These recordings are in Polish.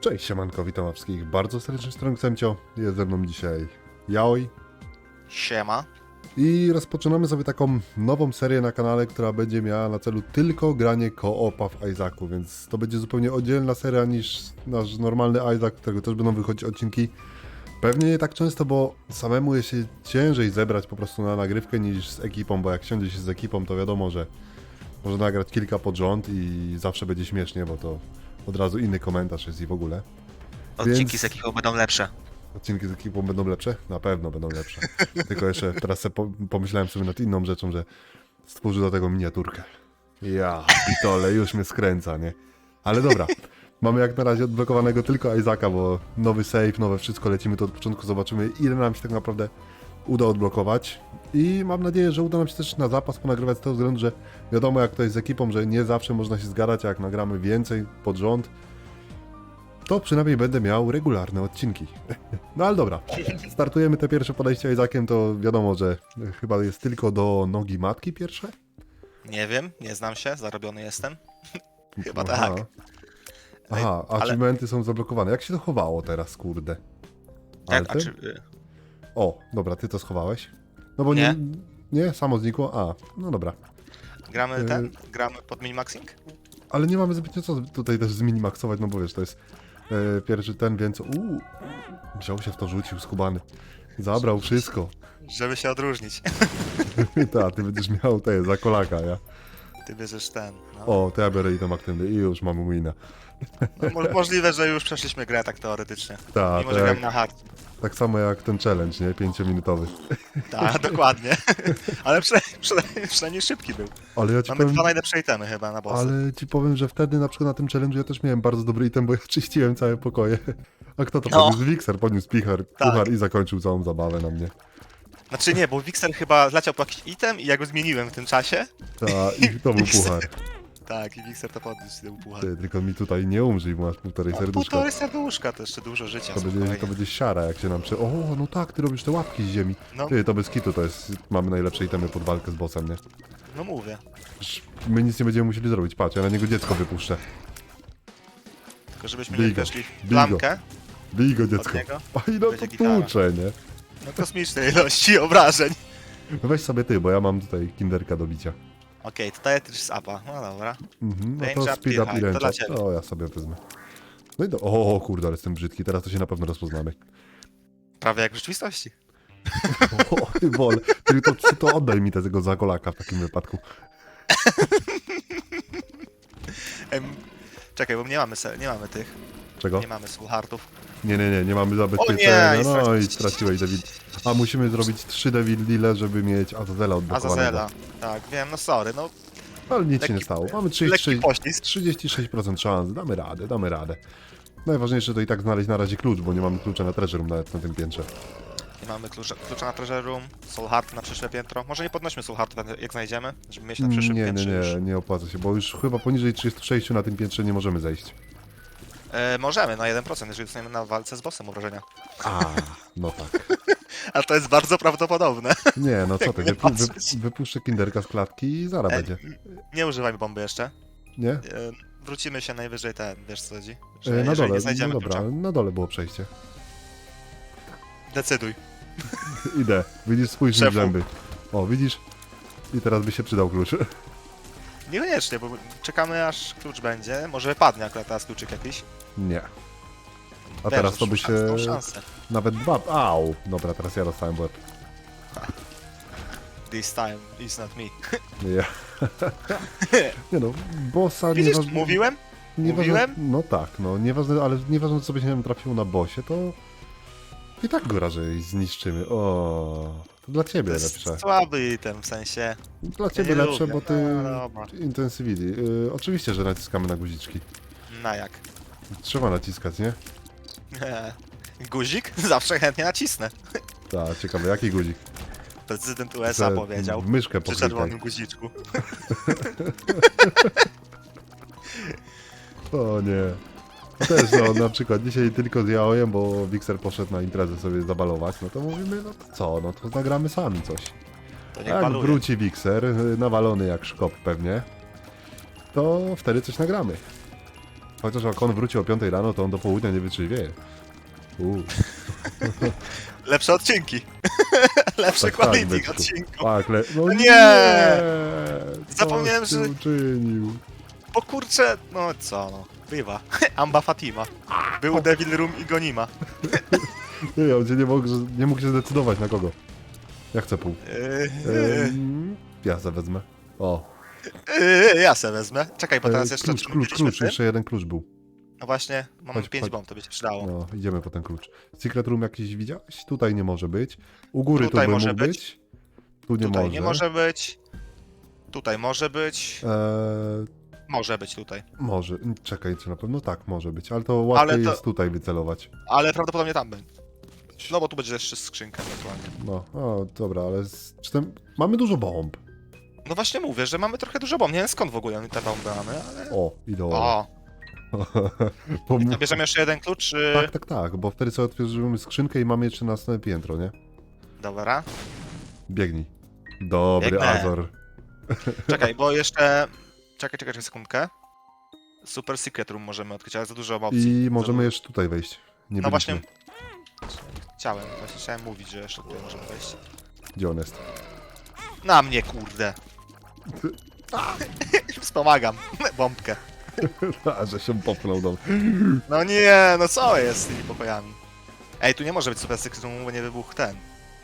Cześć, siemanko, witam wszystkich bardzo serdecznie, strony Ksemcio. Jest ze mną dzisiaj Jaoj. Siema. I rozpoczynamy sobie taką nową serię na kanale, która będzie miała na celu tylko granie co-opa w Isaacu, więc to będzie zupełnie oddzielna seria niż nasz normalny Isaac, którego też będą wychodzić odcinki. Pewnie nie tak często, bo samemu jest się ciężej zebrać po prostu na nagrywkę niż z ekipą, bo jak siądzie się z ekipą, to wiadomo, że można nagrać kilka pod rząd i zawsze będzie śmiesznie, bo to od razu inny komentarz jest i w ogóle. Odcinki Więc- z jakiego będą lepsze. Odcinki z ekipą będą lepsze? Na pewno będą lepsze. Tylko jeszcze teraz pomyślałem sobie nad inną rzeczą, że stworzę do tego miniaturkę. Ja, pitole, już mnie skręca, nie? Ale dobra, mamy jak na razie odblokowanego tylko Isaaca, bo nowy save, nowe wszystko, lecimy to od początku, zobaczymy ile nam się tak naprawdę uda odblokować. I mam nadzieję, że uda nam się też na zapas ponagrywać z tego względu, że wiadomo jak to jest z ekipą, że nie zawsze można się zgadać, a jak nagramy więcej pod rząd, to przynajmniej będę miał regularne odcinki. No ale dobra, startujemy te pierwsze podejście Isaaciem, to wiadomo, że chyba jest tylko do nogi matki pierwsze? Nie wiem, nie znam się, zarobiony jestem. Chyba Aha. tak. Aha, ale- achievementy są zablokowane. Jak się to chowało teraz, kurde? Alty? O, dobra, ty to schowałeś? No bo nie... Nie. Nie, samo znikło? A, no dobra. gramy Y- ten? Gramy pod minimaxing? Ale nie mamy zbytnio co tutaj też zminimaksować, no bo wiesz, to jest e, pierwszy ten, więc... Uuu, wziął się w to, rzucił, skubany. Zabrał wszystko. Żeby się odróżnić. Ta, ty będziesz miał te, za kolaka, ja. Ty bierzesz ten. No. O, to ja biorę item aktywny i już mamy wina. No, mo- możliwe, że już przeszliśmy grę tak teoretycznie. Ta, Mimo, że gramy na hard. tak samo jak ten challenge, nie? Pięciominutowy. Tak, dokładnie. Ale przynajmniej, przynajmniej, przynajmniej szybki był. Ale ja ci Mamy powiem, dwa najlepsze itemy chyba na bossy. ale ci powiem, że wtedy na przykład na tym challenge'u ja też miałem bardzo dobry item, bo ja czyściłem całe pokoje. A kto to No. podniósł? Wixer podniósł pichar, Tak. puchar i zakończył całą zabawę na mnie. Znaczy nie, bo Wixer chyba zleciał po jakiś item i ja go zmieniłem w tym czasie. Ta, i to był puchar. Tak, i Wixer to podniósł, to był puchar. Ty, tylko mi tutaj nie umrzyj, bo masz półtorej No, serduszka. półtorej serduszka, to jeszcze dużo życia. To będzie, spokojnie. to będzie siara, jak się nam przy... O, no tak, ty robisz te łapki z ziemi. No. Ty, to bez kitu, to jest... Mamy najlepsze itemy pod walkę z bossem, nie? No mówię. Przecież My nic nie będziemy musieli zrobić, patrz, ja na niego dziecko wypuszczę. Tylko żebyśmy nie weszli w. Bij go, dziecko. niego? A i no to Będzie gitara. tłucze, nie? No kosmicznej ilości obrażeń. No Weź sobie ty, bo ja mam tutaj kinderka do bicia. Okej, to daję też z apa. No dobra. Mhm, no Range to up, speed up high, i to dla ciebie. O, ja sobie wezmę. No i do... O, kurde, ale jestem brzydki, teraz to się na pewno rozpoznamy. Prawie jak w rzeczywistości. O, ty wol, ty to, to oddaj mi tego zakolaka w takim wypadku. Em, czekaj, bo nie mamy, se- nie mamy tych. Czego? Nie mamy słuchartów. Nie, nie, nie, nie mamy zabezpieczenia. O nie, no i straci- straciłeś David. A musimy zrobić 3 Devil Deale, żeby mieć Azazela odblokowanego. Azazela. Tak, wiem, no sorry, no Ale nic się nie Lekki- stało. Mamy lekki 36, poślizg. 36% szans. Damy radę, damy radę. Najważniejsze to i tak znaleźć na razie klucz, bo nie mamy klucza na treasure room nawet na tym piętrze. Nie mamy klucza, klucza na treasure room, soul heart na przyszłe piętro. Może nie podnośmy soul heart jak znajdziemy, żeby mieć na przyszłym Nie, nie, piętrze nie, już. nie opłaca się, bo już chyba poniżej 36 na tym piętrze nie możemy zejść. E, możemy na 1%, jeżeli dostaniemy na walce z bossem obrażenia. A, no tak. Ale to jest bardzo prawdopodobne. Nie, no co ty, nie wypu wy patrzeć. wypuszczę kinderka z klatki i zaraz E, będzie. Nie używajmy bomby jeszcze. Nie? E, wrócimy się najwyżej ten, wiesz co chodzi? E, Że na jeżeli dole, nie znajdziemy no dobra, klucza, na dole było przejście. decyduj. Idę, widzisz, spójrz mi w Szefu. zęby. O, widzisz? I teraz by się przydał klucz. Niekoniecznie, bo czekamy aż klucz będzie. Może padnie akurat teraz kluczyk jakiś. Nie. A teraz to by się... szansę. Nawet dwa... Au! Dobra, teraz ja dostałem w łeb. This time is not me. Nie. Nie no, bossa Widzisz, nieważne... mówiłem? nieważne, mówiłem? No tak, no nieważne, ale nieważne co by się nam trafiło na bossie, to... I tak go raczej zniszczymy. O, to dla ciebie To jest lepsze. słaby item, w sensie... Dla ciebie nie lepsze, lubię. bo ty... No, dobra. Intensivity. Y, oczywiście, że naciskamy na guziczki. Na jak? Trzeba naciskać, nie? Guzik? Zawsze chętnie nacisnę. Tak, ciekawe, jaki guzik? Prezydent USA Że powiedział. Myszkę Przy poklikaj. czerwonym guziczku. O nie. Też no, na przykład dzisiaj tylko z Jaojem, bo Wixer poszedł na imprezę sobie zabalować, no to mówimy, no to co, no to nagramy sami coś. To niech Jak baluje. wróci Wixer, y, nawalony jak szkop pewnie, to wtedy coś nagramy. Chociaż jak on wróci o 5 rano, to on do południa nie wytrzywie. Uuu, Lepsze odcinki. Lepsze Tak, tak, quality byczku. odcinków. tak, le... No Nie! nie! Zapomniałem, że- uczynił. Bo kurczę, no co no. Bywa. Amba Fatima. Był Devil Room i Gonima. Nie, on się nie mógł, nie mógł się zdecydować na kogo. Ja chcę pół. Ehm, ja za wezmę. O, yy, ja se wezmę. Czekaj, bo teraz e, jeszcze... klucz, czy klucz, klucz, tym? jeszcze jeden klucz był. No właśnie, mam Chodź, 5 chodź. bomb, to by się przydało. No, idziemy po ten klucz. Secret room jakiś widziałeś? Tutaj nie może być. U góry Tutaj tu by może mógł być. być. Tu nie tutaj może. nie może być. Tutaj może być. Eee, Może być tutaj. może. Czekaj, czy na pewno tak może być, ale to łatwiej to- jest tutaj wycelować. Ale prawdopodobnie tam będzie. No bo tu będzie jeszcze skrzynka ewentualnie. No, o, dobra, ale z, czy mamy dużo bomb. No właśnie mówię, że mamy trochę dużo bomb. Nie wiem skąd w ogóle te bomby mamy, ale... O, idealnie. O, Pom- to bierzemy jeszcze jeden klucz, czy... tak, tak, tak, bo wtedy sobie otworzymy skrzynkę i mamy jeszcze następne piętro, nie? Dobra. Biegnij. Dobry Biegnę. Azor. Czekaj, bo jeszcze... Czekaj, czekaj, czekaj sekundkę. Super Secret Room możemy odkryć, ale za dużo opcji. I Za możemy dużo. jeszcze tutaj wejść. Nie No byliśmy. właśnie... Chciałem, właśnie chciałem mówić, że jeszcze tutaj możemy wejść. Gdzie on jest? Na mnie, kurde. Wspomagam. Bombkę. A, że się popchnął do... No nie, no co jest z tymi pokojami? Ej, tu nie może być Super Secret Room, bo nie wybuchł ten.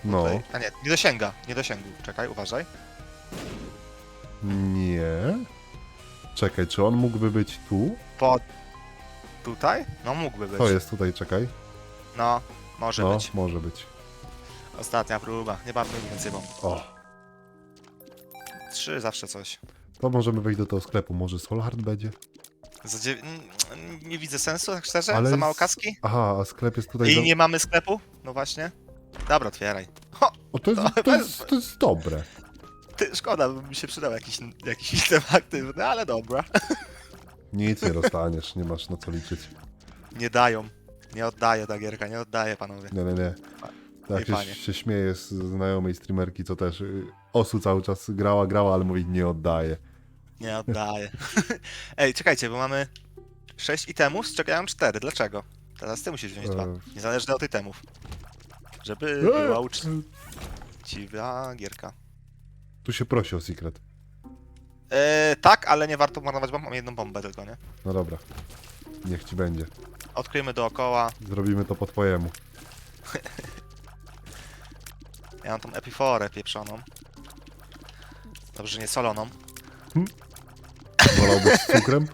No, Tutaj. A nie, nie dosięga, nie dosięgu. Czekaj, uważaj. nie. Czekaj, czy on mógłby być tu? Po... Tutaj? No mógłby być. To jest tutaj, czekaj. No, może No, być. może być. Ostatnia próba. Nie bawmy więcej bomb. O, Trzy zawsze coś. to możemy wejść do tego sklepu. Może Solhard będzie? Za dziew... Nie widzę sensu, tak szczerze? Ale Za mało kaski? Aha, a sklep jest tutaj... I za- nie mamy sklepu? No właśnie. Dobra, otwieraj. Ho, O, to jest, No, to jest, to jest dobre. ty, szkoda, by mi się przydał jakiś, jakiś item aktywny, ale dobra. Nic nie dostaniesz, nie masz na co liczyć. Nie dają. Nie oddaję ta gierka, nie oddaję panowie. Nie, nie, nie. Ej, Tak się, panie. się śmieje z znajomej streamerki, co też y, Osu cały czas grała, grała, ale mówi nie oddaje. Nie oddaję. Ej, czekajcie, bo mamy 6 itemów, z czego ja mam 4. Dlaczego? Teraz ty musisz wziąć dwa. E. Niezależnie od itemów. Żeby Eee, była uczciwa gierka. Tu się prosi o secret. Eee, tak, ale nie warto marnować bomb, mam jedną bombę tylko, nie? No dobra. Niech ci będzie. Odkryjmy dookoła. Zrobimy to po twojemu. Ja mam tą epiforę pieprzoną. Dobrze, że nie soloną. Wolałbyś z cukrem?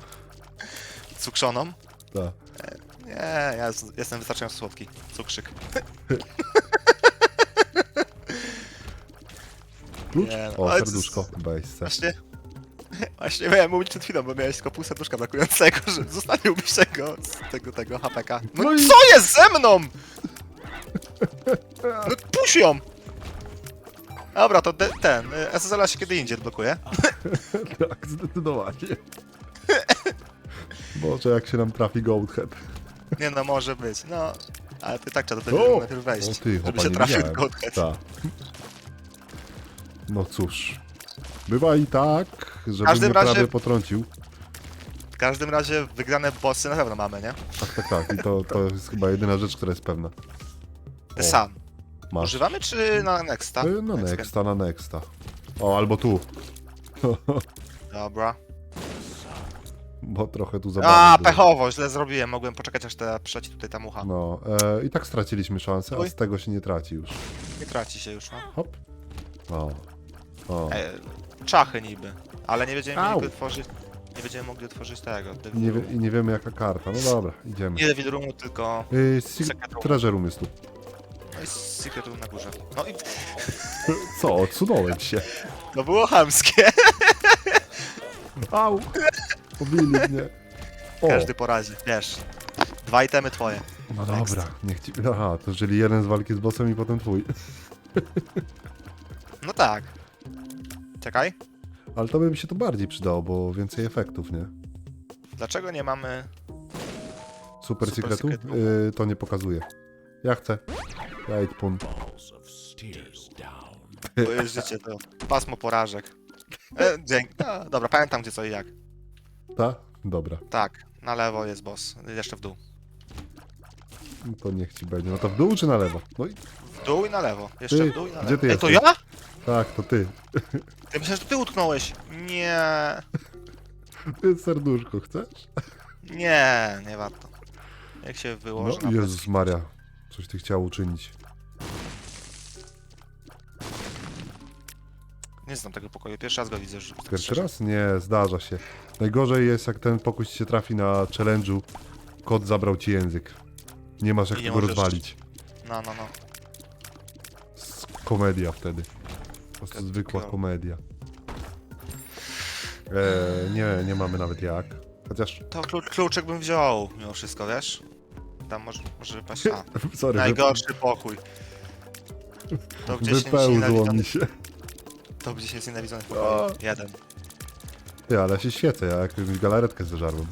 Cukrzoną. Tak. Nie, ja jestem wystarczająco słodki. Cukrzyk. Klucz? Nie, no, O, ale serduszko. se. Właśnie... Właśnie miałem mówić przed chwilą, bo miałeś tylko pół serduszka brakującego, że zostawiłbyś tego, z tego, tego HPK. No, No i- co jest ze mną? No puść ją! Dobra, to de- ten, y, SSL się kiedy indziej odblokuje. Tak, zdecydowanie. Boże, jak się nam trafi Goathead. Nie no, może być, no. Ale ty tak trzeba do tego najpierw wejść, O ty, żeby się nie trafił widziałem. Tak. No cóż. Bywa i tak, żeby każdym mnie razie- prawie potrącił. W każdym razie wygrane bossy na pewno mamy, nie? Tak, tak, tak. I to, to jest chyba jedyna rzecz, która jest pewna. The O. Sun. Masz. Używamy czy na Nexta? Y, No Next nexta, na nexta. O, albo tu. Dobra. Bo trochę tu zabawy A, było. pechowo, źle zrobiłem. Mogłem poczekać aż ta przeci tutaj ta mucha. No, e, i tak straciliśmy szansę, a Oj. z tego się nie traci już. Nie traci się już, no. Hop. O. O. E, czachy niby. Ale nie będziemy Au. mogli otworzyć. Nie będziemy mogli otworzyć tego. Devil Nie, wie, Roomu. I nie wiemy jaka karta. No dobra, idziemy. Nie Devil Roomu, tylko. Y, Secret Secret Room. Treasure Room jest tu. No i Secret Room na górze. No i Co, odsunąłem się. to było chamskie. Au! Pobili mnie. O, Każdy porazi, wiesz. Dwa itemy twoje. no dobra, niech ci... Aha, to jeżeli jeden z walki z bossem i potem twój. No tak. Czekaj. Ale to by mi się to bardziej przydało, bo więcej efektów, nie? Dlaczego nie mamy. Super, Super Secretu? Secretu. Y, to nie pokazuje. Ja chcę. Idź pun. Bo jest życie to pasmo porażek. E, dzięki. No, dobra, pamiętam gdzie co i jak. Ta? Dobra. Tak. Na lewo jest boss. Jeszcze w dół. No To niech ci będzie. No to w dół czy na lewo? No i W dół i na lewo. Jeszcze Ty, w dół i na gdzie lewo. ty Ej, to jesteś? ja? tak, to ty. Ja myślałem, że ty utknąłeś. Nie. Ty serduszko chcesz? Nie, nie warto. Jak się wyłoży No na Jezus Maria. Coś ty chciał uczynić. Nie znam tego pokoju. Pierwszy raz go widzę, że tak Pierwszy szczerze. raz? Nie, zdarza się. Najgorzej jest, jak ten pokój ci się trafi na challenge'u. Kot zabrał ci język. Nie masz jak I nie tego możesz- rozwalić. No, no, no. S- Komedia wtedy. Po prostu zwykła girl. komedia. Eee, nie, nie mamy nawet jak. Chociaż, To klu kluczek bym wziął mimo wszystko, wiesz? Tam może, może wypaść. A, sorry, najgorszy pokój. To gdzieś jest wypełzło nienawidzony. mi się. To gdzieś jest nienawidzony A. pokoju. Jeden. Ty, ale ja się świecę, ja jakąś galaretkę zeżarłem.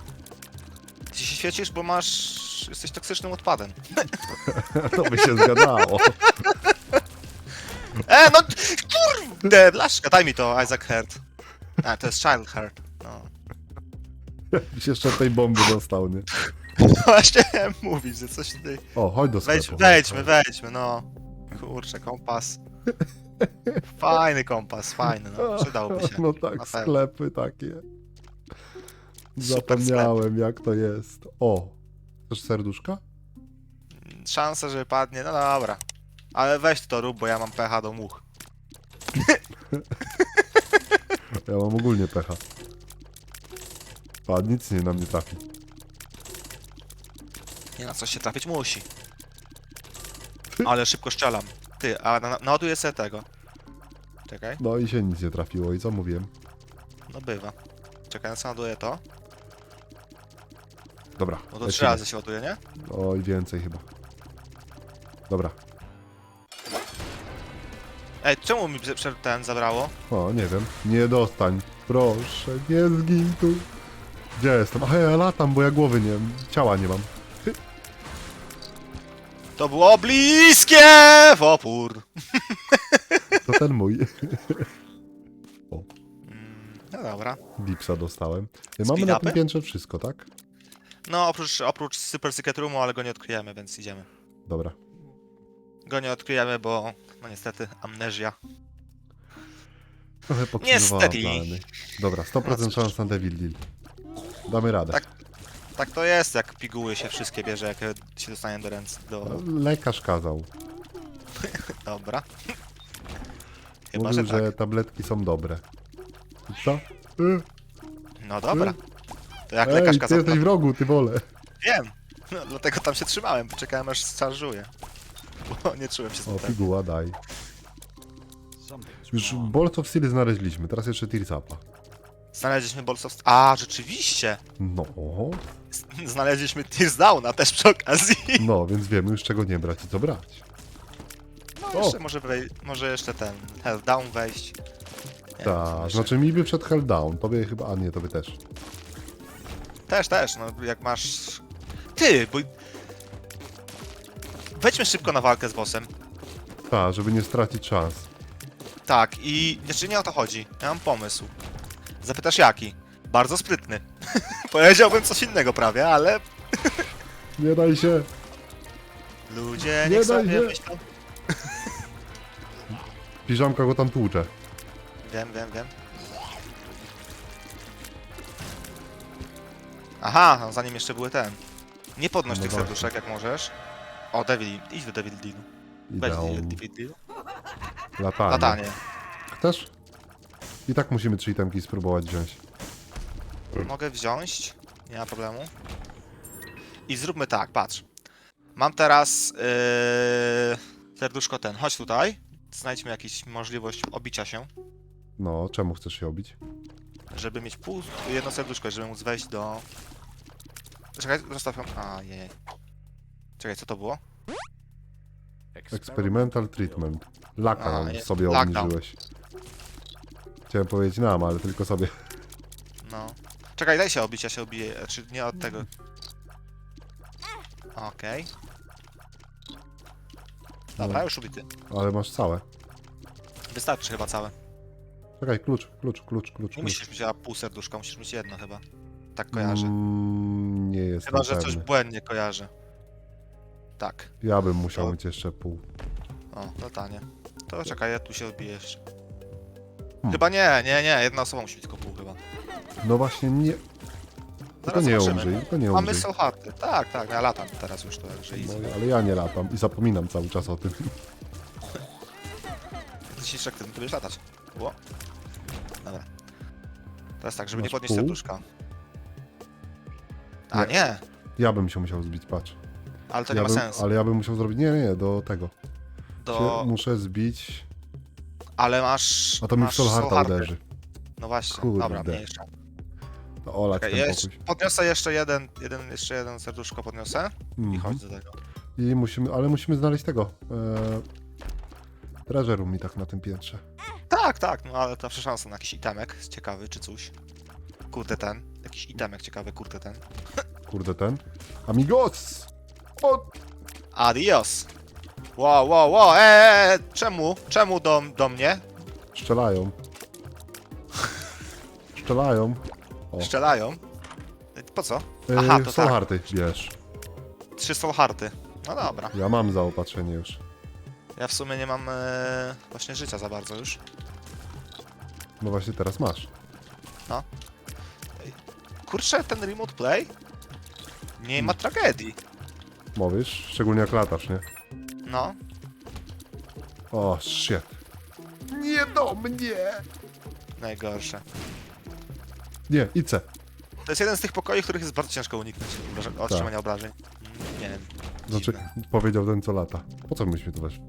Ty się świecisz, bo masz... Jesteś toksycznym odpadem. To by się zgadało. E, no kurde, blaszka, daj mi to, Isaac Heart. A, to jest Child Heart. No. Byś jeszcze tej bomby dostał, nie? Właśnie chciałem mówić, że coś tutaj... O, chodź do sklepu. Wejdźmy, wejdźmy, wejdźmy, no. Kurczę, kompas. Fajny kompas, fajny, no. Przydałby się. No tak, sklepy takie. Super Zapomniałem jak to jest. O, chcesz serduszka? Szansa, że padnie, no dobra. Ale weź to rób, bo ja mam pecha do much. Ja mam ogólnie pecha. A, nic nie na mnie trafi. Nie na coś się trafić musi. Ale szybko strzelam. Ty, a na, naładuję sobie tego. Czekaj, No i się nic nie trafiło i co mówiłem? no bywa. Czekaj, naładuję to. Dobra, No to trzy lecimy. razy się ładuje, nie? Oj, więcej chyba. Dobra. Ej, czemu mi prze- ten zabrało? O, nie wiem. Nie dostań. Proszę, nie zgin tu. Gdzie jestem? Ach, ja latam, bo ja głowy nie ciała nie mam. To było bliskie w opór. To ten mój. Mm, No dobra. Dipsa dostałem. Mamy na upy? tym piętrze wszystko, tak? No oprócz, oprócz Super Secret Roomu, ale go nie odkryjemy, więc idziemy. Dobra. Go nie odkryjemy, bo no niestety amnezja. Trochę Niestety. plany. Dobra, 100% No szans na Devil Deal. Damy radę. Tak. Tak to jest, jak piguły się wszystkie bierze, jak się dostanie do ręce. Do... Lekarz kazał. Dobra. Chyba, Mówił, że tak. że tabletki są dobre. I co? Y, No dobra. To jak Ej, lekarz ty kazał, jesteś w rogu, ty wolę. wiem. No, dlatego tam się trzymałem, poczekałem aż szarżuje. Bo nie czułem się O, spokojnie. piguła, daj. Już Balls of Steel znaleźliśmy, teraz jeszcze Tearsapa. Znaleźliśmy of... A, rzeczywiście! No, Znaleźliśmy Tears Downa też przy okazji. no, więc wiemy już czego nie brać i co brać. No O. jeszcze może, wej... może jeszcze ten Hell Down wejść. Nie wiem, co Tak, jeszcze. znaczy mi by przed Helldown, tobie chyba, a nie, tobie też. Też, też, no jak masz... Ty, bo... Wejdźmy szybko na walkę z bossem. Tak, żeby nie stracić szans. Tak, i znaczy nie o to chodzi. Ja mam pomysł. Zapytasz jaki? Bardzo sprytny. Powiedziałbym coś innego prawie, ale Nie daj się! ludzie Nie niech daj sobie się. myślą. Piżamka go tam tłucze. Wiem, wiem, wiem. Aha, no zanim jeszcze były ten. Nie podnoś No tych właśnie. serduszek jak możesz. O, Devil, idź do Devil Dealu. Weź Ideał. Devil Deal. Latanie. Latanie. Chcesz? I tak musimy trzy itemki spróbować wziąć. Mogę wziąć, nie ma problemu. I zróbmy tak, patrz. Mam teraz yy, serduszko ten. Chodź tutaj. Znajdźmy jakąś możliwość obicia się, No, czemu chcesz się obić? żeby mieć pół, jedno serduszko, żeby móc wejść do... Czekaj, zostaw ją. A, jej. Czekaj, co to było? Experimental treatment. Laka A, nam sobie lockdown. obniżyłeś. Chciałem powiedzieć nam, ale tylko sobie. No. Czekaj, daj się obić, ja się obiję. Czy nie od tego. Okej. Dobra, No. już ubity. Ale masz całe. Wystarczy chyba całe. Czekaj, klucz, klucz, klucz, klucz. Nie klucz. musisz mieć a pół serduszka, musisz mieć jedno chyba. Tak kojarzę. Mm, nie jestem Chyba, że coś błędnie kojarzę. Tak. Ja bym musiał No. mieć jeszcze pół. O, no tanie. To czekaj, ja tu się odbiję jeszcze. Hmm. Chyba nie, nie, nie, jedna osoba musi być tylko pół chyba. No właśnie nie... To Zaraz nie zobaczymy. umrzyj, to nie Mamy umrzyj. Soulharty. Tak, tak, ja latam teraz już to, easy. No, ale ja nie latam i zapominam cały czas o tym. Dzisiejszy aktywny to będziesz latać. Było. Dobra. Teraz tak, żeby Masz nie podnieść pół? serduszka. A Nie. nie, Ja bym się musiał zbić, patrz. ale to ja nie ma bym, sensu. Ale ja bym musiał zrobić... Nie, nie, nie, do tego. Do... Muszę zbić... Ale masz. A to mi w masz Solharta Soulharty. uderzy. No właśnie, Kurde. dobra, mniejsza. To olać Czekaj, ten jeszcze, pokój. podniosę jeszcze jeden, jeden, jeszcze jeden serduszko podniosę i Mhm. chodź do tego. I musimy, ale musimy znaleźć tego. E, treasure mi tak na tym piętrze. Tak, tak, no ale to zawsze szansa na jakiś itemek ciekawy czy coś. Kurde ten, jakiś itemek ciekawy, kurde ten. Kurde ten. Amigos! O! Adios! Wow, wow, wow, eee, czemu, czemu do, do mnie? Strzelają. Strzelają. O. Strzelają? Po co? E, Aha, to tak, Soulharty bierz. trzy soulharty. No dobra, Ja mam zaopatrzenie już. ja w sumie nie mam e, właśnie życia za bardzo już. No właśnie teraz masz. Kurczę, ten remote play? Nie ma tragedii. Mówisz? Szczególnie jak latasz, nie? No, O, shit. Nie do mnie! najgorsze. Nie, IC. To jest jeden z tych pokoi, których jest bardzo ciężko uniknąć obrażeń- otrzymania obrażeń. Nie wiem. Znaczy, dziwne. powiedział ten co lata. Po co myśmy tu weszli?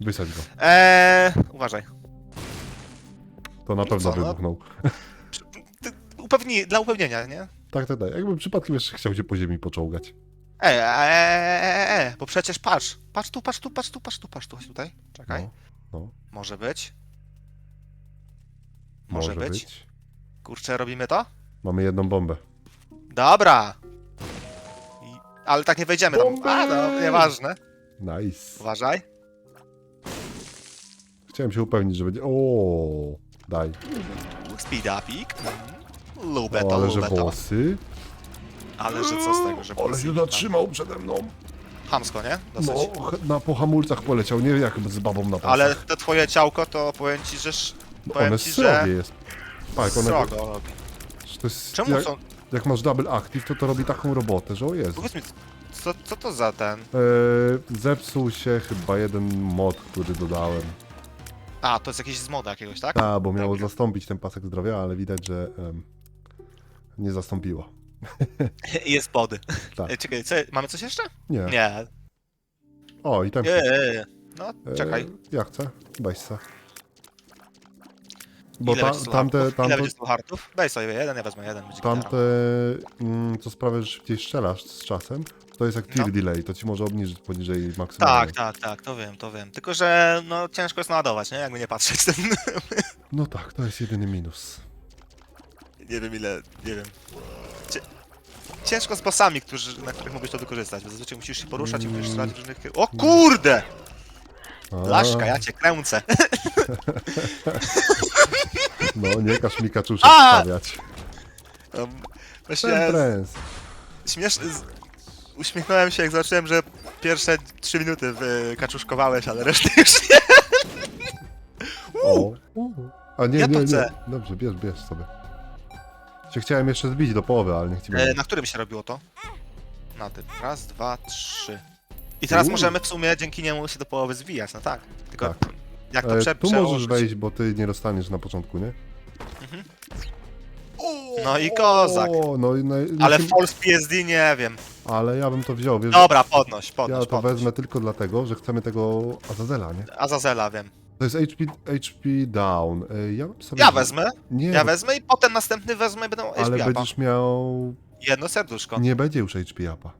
Wysadź go. Eee, uważaj. To na pewno co, no? wybuchnął. Ty, upewni, dla upewnienia, nie? Tak, tak, tak. Jakby przypadkiem jeszcze chciał się po ziemi poczołgać. Ej, e, e, e, e, bo przecież patrz. Patrz tu, patrz tu, patrz tu, patrz tu, patrz tu, chodź tutaj. Czekaj. No, no. Może być. Może, być. być. Kurczę, robimy to? Mamy jedną bombę. Dobra. I, ale tak nie wejdziemy tam. Bomby! A, no, nieważne. Nice. Uważaj. Chciałem się upewnić, że będzie... O, daj. Speed upik. Lubię O, to, ale że to. włosy. Ale że co z tego, że Ale się tam- zatrzymał przede mną. Chamsko, nie? Dosyć. No, ch- na, po hamulcach poleciał, nie jak z babą na pasach. Ale to twoje ciałko, to powiem ci, że... sz- powiem One ci, srogie że... jest. Tak, one... Srogo robi. To jest, Czemu jak, są... jak masz double active, to to robi taką robotę, że o Jezu. Powiedz mi, co, co to za ten... Eee, zepsuł się chyba jeden mod, który dodałem. A, to jest jakiś z moda jakiegoś, tak? A, bo miało zastąpić ten pasek zdrowia, ale widać, że em, nie zastąpiło. Jest pody. Tak. Czekaj, co, mamy coś jeszcze? Nie. Nie. O, i ten. Nie, nie, nie. No, czekaj. Eee, ja chcę. Weź se. Bo Ile ta, będzie tamte? Ile tamte, będzie słuchartów? Daj sobie jeden, ja wezmę jeden. Będzie tamte mm, co sprawia, że szybciej strzelasz z czasem, to jest jak No. delay, to ci może obniżyć poniżej maksymalnie. Tak, tak, tak, to wiem, to wiem. Tylko, że no ciężko jest naładować, nie? Jakby nie patrzeć. Ten... No tak, to jest jedyny minus. Nie wiem ile, nie wiem. Cie... Ciężko z bossami, którzy, na których mógłbyś to wykorzystać, bo zazwyczaj musisz się poruszać i musisz strzelać w różnych... O kurde! A, Blaszka, ja cię kręcę. No, nie każ mi kaczuszek A! stawiać. Um, Właśnie prens. śmiesz... z- Uśmiechnąłem się jak zobaczyłem, że pierwsze 3 minuty wykaczuszkowałeś, ale reszty już nie. O. A nie, Ja nie, to nie. chcę. Dobrze, bierz, bierz sobie. Cię chciałem jeszcze zbić do połowy, ale niech ci E, będzie. na którym się robiło to? Na tym. Raz, dwa, trzy. I teraz Uuu. możemy w sumie dzięki niemu się do połowy zwijać, no tak. Tylko Tak. jak to E, prze tu możesz przełożyć? wejść, bo ty nie dostaniesz na początku, nie? Mhm. No i kozak. O, no, i- no, i- Ale znaczy- False PSD nie wiem. ale ja bym to wziął, wiesz? Dobra, podnoś, ja podnoś, to podnoś. wezmę tylko dlatego, że chcemy tego Azazela, nie? Azazela wiem. To jest HP, HP down. E, Ja, sobie Ja wezmę, Nie, ja wezmę i potem następny wezmę i będą ale HP będziesz miał... Jedno serduszko. Nie będzie już HP upa.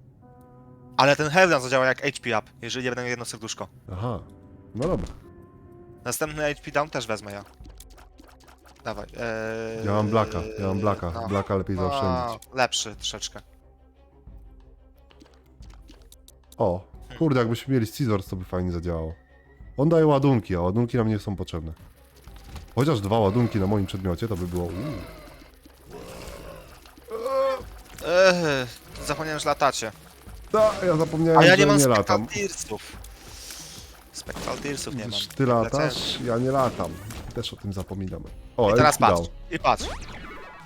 Ale ten Heaven zadziała jak HP up, jeżeli nie będę miał jedno serduszko. Aha. No dobra. Następny HP down też wezmę ja. Dawaj. Eee, Ja mam blaka, ja mam blaka. no. Blaka lepiej zaoszczędzić. A, lepszy troszeczkę. O, kurde, jakbyśmy mieli Scissors, to by fajnie zadziałało. On daje ładunki, a ładunki nam nie są potrzebne. Chociaż dwa ładunki na moim przedmiocie, to by było... Uuu. Eee, zapomniałem, że latacie. Ta, ja zapomniałem, A ja że nie mam nie latam. Tearsów. Spectral Tearsów nie mam. Widzisz, Ty latasz, ja nie latam. Też o tym zapominam. O, I teraz Elki dał. patrz. I patrz. No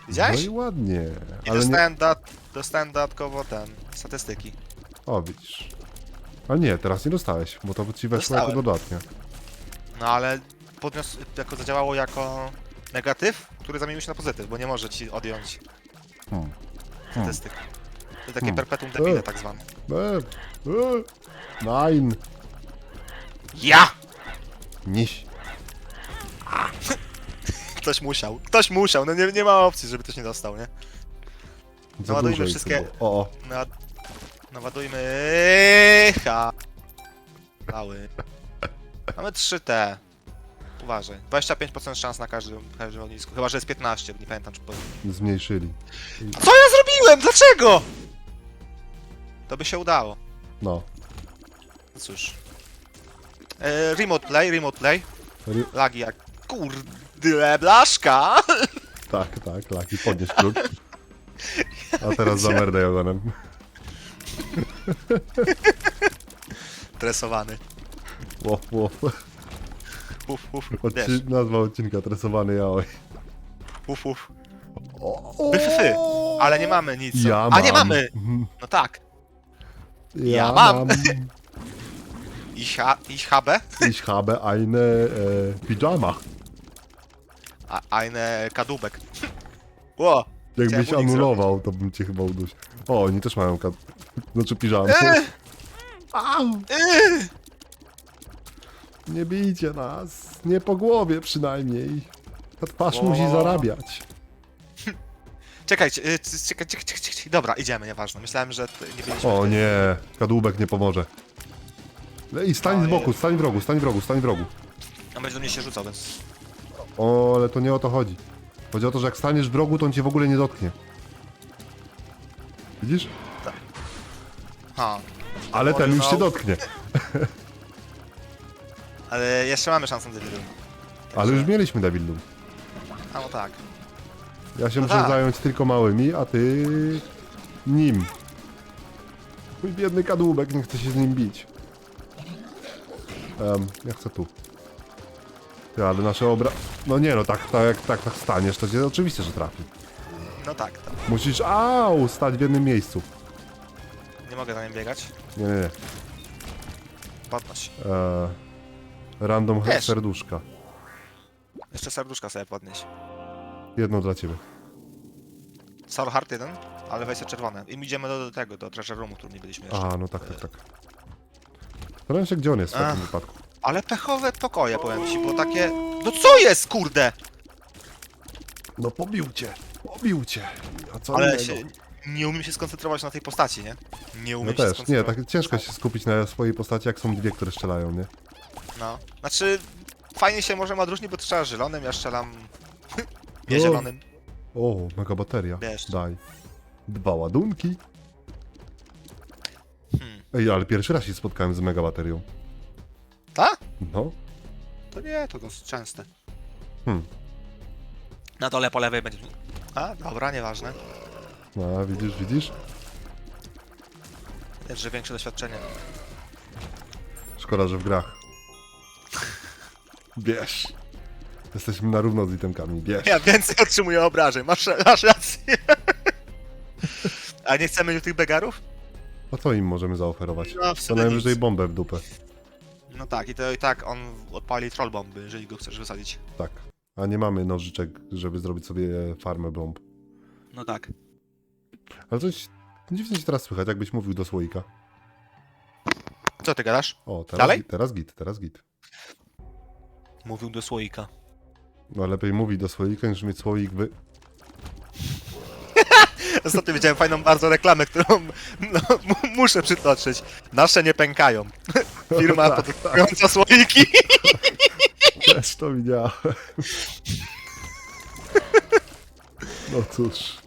Widziałeś? i ładnie. I Ale nie... dostałem, da dostałem dodatkowo ten, statystyki. O, widzisz. A nie, teraz nie dostałeś, bo to ci weszło jako dodatnie. No ale podnios, jako zadziałało jako negatyw, który zamienił się na pozytyw, bo nie może ci odjąć Hmm. statystyk. To takie Hmm. perpetuum debile E. tak zwane. E, e, nine. Ja! Niś. Ktoś musiał. Ktoś musiał, no nie, nie ma opcji, żeby ktoś nie dostał, nie? Za ich wszystkie- było. O. Naładujmy... Ha. Mały. Mamy 3T. Uważaj. 25% szans na każdym, każdym ognisku. Chyba, że jest 15, nie pamiętam czy powiem. Zmniejszyli. Co ja zrobiłem? Dlaczego? To by się udało. No. No cóż. E, remote play, remote play. Ry- Lagi jak... Kurde, blaszka! Tak, tak, laki, podnieś klucz. A teraz za merdę ogonem. Tresowany. Łof, łof. Uf, uf, wiesz. Odci- nazwa odcinka, tresowany jaoj. Uf, uf. O, Fy, fy, fy. Ale nie mamy nic. Ja A mam. nie mamy! No tak. Ja, mam. mam. Ich, ha ich habe Ich habe eine e, Pyjama. a eine kadubek. Ło! Jakbyś Chciałem unik anulował, to bym cię chyba udusił. O, oni też mają kad... Znaczy piżamy. Eee, Au! eee. Nie bijcie nas. Nie po głowie przynajmniej. Ta twarz O. musi zarabiać. Czekajcie, y, c- czekaj, czekaj, czekaj, czekaj. Dobra, idziemy, nieważne. Myślałem, że t- nie byliśmy. O nie, kadłubek nie pomoże. Le- I stań z boku, stań w rogu, stań w rogu, stań w rogu. On będzie do mnie się rzucał, więc. O, ale to nie o to chodzi. Chodzi o to, że jak staniesz w rogu, to on cię w ogóle nie dotknie. Widzisz? Ale ten już cię dotknie. Ale jeszcze mamy szansę na debilu. Ale już mieliśmy Devil Doom. A no tak. Ja się No muszę tak. zająć tylko małymi, a ty... nim. Mój biedny kadłubek, nie chce się z nim bić. Um, ja chcę tu. Ty, ale nasze obra... No nie no, tak, tak, tak, tak staniesz, to cię oczywiście, że trafi. No tak, tak. Musisz, au, stać w jednym miejscu. Nie mogę za nim biegać. Nie, nie, nie. Podnoś. Eee, random Wiesz. serduszka. Jeszcze serduszka sobie podnieś. Jedno dla ciebie. Soul Heart 1, ale weź sobie czerwone. I idziemy do, do tego, do Treasure Roomu, którym nie byliśmy jeszcze. A, no tak, tak, tak. Zastanawiam się, gdzie on jest w takim Ach. wypadku. Ale pechowe pokoje, powiem ci, bo takie... No co jest, kurde? No pobił cię, pobił cię. A co Ale innego? się, nie umiem się skoncentrować na tej postaci, nie? Nie umiem No się też, nie, skoncentrować. tak ciężko się skupić na swojej postaci, jak są dwie, które strzelają, nie? No. Znaczy, fajnie się możemy odróżnić, bo ty strzelasz zielonym, ja strzelam... nie zielonym. O, mega bateria. Wiesz. Daj. Dwa ładunki. Hmm. Ej, ale pierwszy raz się spotkałem z mega baterią. Tak? No. To nie, to dosyć częste. Hmm. Na dole po lewej będzie... A, dobra, nieważne. A, widzisz, widzisz? Też, że większe doświadczenie. Szkoda, że w grach. Bierz. Jesteśmy na równo z itemkami, bierz. Ja więcej otrzymuję obrażeń, masz, masz rację. A nie chcemy tych begarów? A co im możemy zaoferować? No, w To sumie najwyżej nic. bombę w dupę. No tak, i to i tak on odpali troll bomby, jeżeli go chcesz wysadzić. Tak. A nie mamy nożyczek, żeby zrobić sobie farmę bomb. No tak. Ale coś dziwnie się teraz słychać, jakbyś mówił do słoika. Co ty gadasz? O, teraz, Dalej? Git, teraz git, teraz git. Mówił do słoika. No lepiej mówić do słoika, niż mieć słoik wy... Ostatnio widziałem fajną bardzo reklamę, którą no, mu- muszę przytoczyć. Nasze nie pękają. Firma Tak, produkująca słoiki. Też to widziałem. No cóż.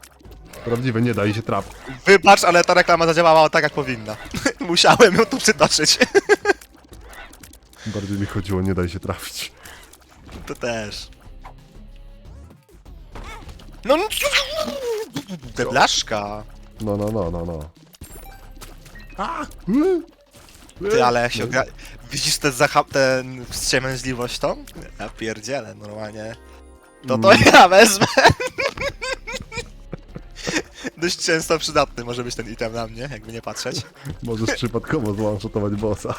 Prawdziwe, nie daje się trap. Wybacz, ale ta reklama zadziałała tak jak powinna. Musiałem ją tu przytoczyć. Bardziej mi chodziło, nie daj się trafić. To też. No, te blaszka. No, no, no, no, no. Ty, ale jak się gra... Widzisz zachap... ten wstrzemięźliwość tą? Ja pierdzielę, normalnie. To to ja wezmę! Dość często przydatny może być ten item na mnie, jakby nie patrzeć. Możesz przypadkowo zwanshotować bossa.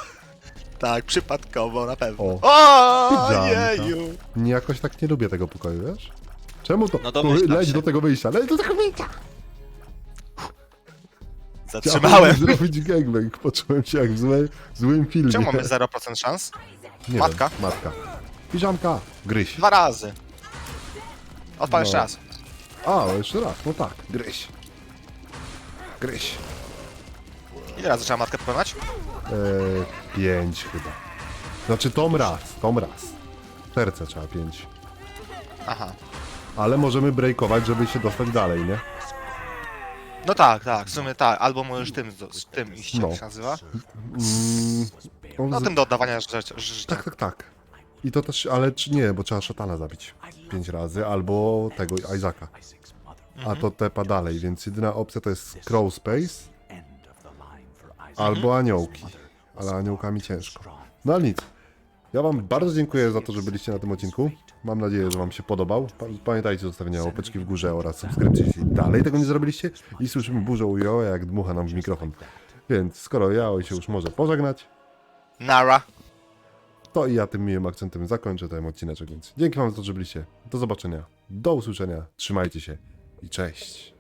Tak, przypadkowo, na pewno. O. O, jeju! Nie, jakoś tak nie lubię tego pokoju, wiesz? Czemu to? No domyślam leć się. do tego wyjścia, leć do tego wyjścia! Zatrzymałem. Chciałem zrobić gangbang, poczułem się jak w złe, złym filmie. Czemu mamy 0% szans? Nie Matka? Wiem, matka. Piżamka, gryź. Dwa razy. Odpal jeszcze No. raz. A, jeszcze raz, no tak, gryź. Gryź. Ile razy trzeba matkę pokonać? Eee, pięć chyba. Znaczy tom raz, tom raz. Serce trzeba pięć. Aha. Ale możemy breakować, żeby się dostać dalej, nie? No tak, tak, w sumie tak. Albo możesz tym, z tym iść, jak No. się nazywa. Mm, No z- tym do oddawania życia. Tak, tak, tak. I to też, ale czy nie, bo trzeba szatana zabić pięć razy, albo tego Isaaca. A to tepa dalej, więc jedyna opcja to jest Crow Space albo aniołki. Ale aniołkami ciężko. No ale nic. Ja wam bardzo dziękuję za to, że byliście na tym odcinku. Mam nadzieję, że wam się podobał. Pa- Pamiętajcie o zostawienia łapeczki w górze oraz subskrypcji, jeśli dalej tego nie zrobiliście. I słyszymy burzę u Joe, jak dmucha nam w mikrofon. Więc skoro Jao się już może pożegnać, Nara. To i ja tym miłym akcentem zakończę ten odcineczek, więc dzięki wam za to, że byliście. Do zobaczenia, do usłyszenia, trzymajcie się i cześć.